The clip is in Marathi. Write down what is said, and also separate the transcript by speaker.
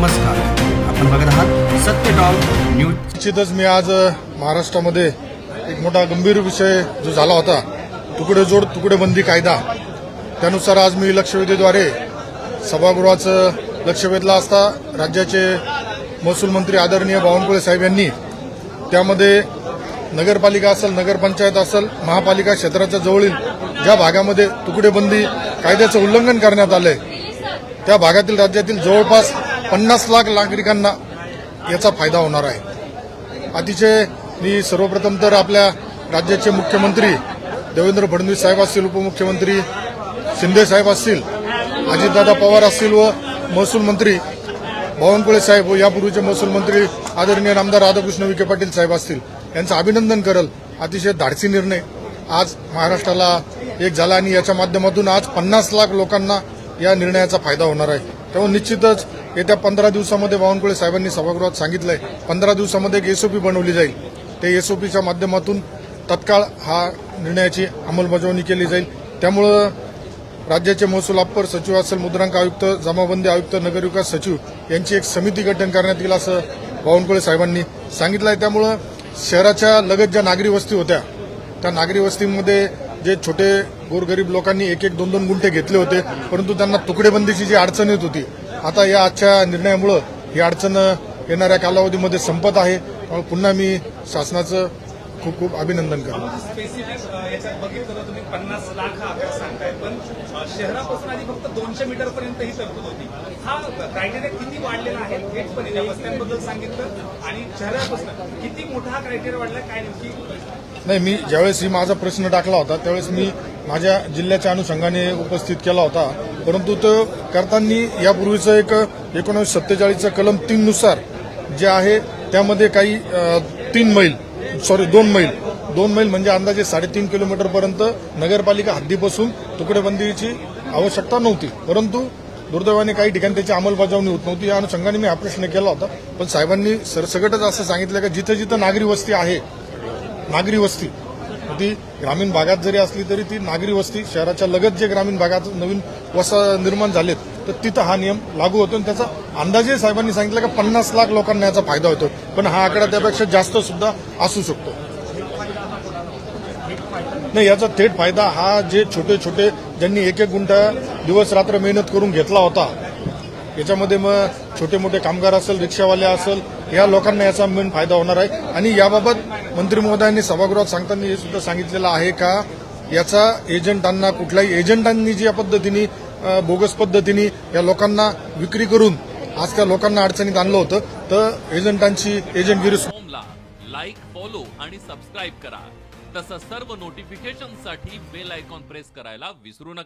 Speaker 1: नमस्कार. आपण बघत आहात सत्य टॉक न्यूज.
Speaker 2: निश्चितच मी आज महाराष्ट्रामध्ये एक मोठा गंभीर विषय जो झाला होता तुकडे जोड तुकडेबंदी कायदा त्यानुसार आज मी लक्षवेधीद्वारे सभागृहाचं लक्ष वेधलं असता राज्याचे महसूल मंत्री आदरणीय बावनकुळे साहेब यांनी त्यामध्ये नगरपालिका असेल नगरपंचायत असेल महापालिका क्षेत्राच्या जवळील ज्या भागामध्ये तुकडेबंदी कायद्याचं उल्लंघन करण्यात आलंय त्या भागातील राज्यातील जवळपास पन्नास लाख नागरिकांना याचा फायदा होणार आहे. अतिशय मी सर्वप्रथम तर आपल्या राज्याचे मुख्यमंत्री देवेंद्र फडणवीस साहेब असतील उपमुख्यमंत्री शिंदे साहेब असतील अजितदादा पवार असतील व महसूल मंत्री बावनकुळे साहेब व यापूर्वीचे महसूल मंत्री आदरणीय आमदार राधाकृष्ण विखे पाटील साहेब असतील यांचं अभिनंदन करल. अतिशय धाडसी निर्णय आज महाराष्ट्राला एक झाला आणि याच्या माध्यमातून आज पन्नास लाख लोकांना या निर्णयाचा फायदा होणार आहे. तेव्हा निश्चितच येत्या पंधरा दिवसामध्ये बावनकुळे साहेबांनी सभागृहात सांगितलंय पंधरा दिवसामध्ये एक एसओपी बनवली जाईल. ते एसओपीच्या माध्यमातून तत्काळ हा निर्णयाची अंमलबजावणी केली जाईल. त्यामुळं राज्याचे महसूल अप्पर सचिव असेल मुद्रांक आयुक्त जमाबंदी आयुक्त नगरविकास सचिव यांची एक समिती गठन करण्यात येईल असं बावनकुळे साहेबांनी सांगितलं आहे त्यामुळं शहराच्या लगत ज्या नागरी वस्ती होत्या त्या नागरी वस्तीमध्ये जे छोटे गोरगरीब लोकांनी एक एक दोन दोन गुंठे घेतले होते परंतु त्यांना तुकडेबंदीची जी अडचण येत होती आता या आजच्या निर्णयामुळं ही अडचण येणाऱ्या कालावधीमध्ये संपत आहे. पुन्हा मी शासनाचं खूप खूप अभिनंदन करतो.
Speaker 3: स्पेसिफिक याच्यात बघितलं तर तुम्ही पन्नास लाख आकडा सांगताय पण अ, शहरापासून आधी फक्त दोनशे मीटर पर्यंत तरतूद होती. क्रायटेरिया किती वाढलेला आहे हेच पण या वस्त्यांबद्दल सांगितलं आणि शहरापासून किती मोठा क्रायटेरिया वाढला काय नेमकी
Speaker 2: नाही मी ज्यावेळेस ही माझा प्रश्न टाकला होता त्यावेळेस मी माझ्या जिल्ह्याच्या अनुषंगाने उपस्थित केला होता. परंतु तो करताना यापूर्वीचं एक एकोणीसशे सत्तेचाळीसचं कलम तीन नुसार जे आहे त्यामध्ये काही तीन मैल सॉरी दोन मैल. दोन मैल म्हणजे अंदाजे साडेतीन किलोमीटरपर्यंत नगरपालिका हद्दीपासून तुकडेबंदीची आवश्यकता नव्हती. परंतु दुर्दैवाने काही ठिकाणी त्याची अंमलबजावणी होत नव्हती. या अनुषंगाने मी हा प्रश्न केला होता. पण साहेबांनी सरसकटच असं सांगितलं की जिथं जिथं नागरी वस्ती आहे नागरी वस्ती ती ग्रामीण भागात जरी असली तरी ती नागरी वस्ती शहराच्या लगत जे ग्रामीण भागात नवीन वसा निर्माण झालेत तर तिथं हा नियम लागू होतो आणि त्याचा अंदाजे साहेबांनी सांगितलं की पन्नास लाख लोकांना याचा फायदा होतो. पण हा आकडा त्यापेक्षा जास्त सुद्धा असू शकतो. नाही याचा थेट फायदा हा जे छोटे छोटे ज्यांनी एक एक गुंठा दिवस रात्र मेहनत करून घेतला होता याच्यामध्ये मग छोटे मोठे कामगार असेल रिक्षावाले असेल या लोकांना याचा मेन फायदा होणार आहे. आणि याबाबत मंत्री महोदयांनी सभागृहात सांगताना हे सुद्धा सांगितलेलं आहे का याचा एजंटांना कुठल्याही एजंटांनी ज्या पद्धतीने बोगस पद्धतीने या लोकांना विक्री करून आज त्या लोकांना अडचणीत आणलं होतं. तर एजंटांची एजंटगिरी
Speaker 4: होमला लाईक फॉलो आणि सबस्क्राईब करा. तसंच सर्व नोटिफिकेशनसाठी बेल आयकॉन प्रेस करायला विसरू नका.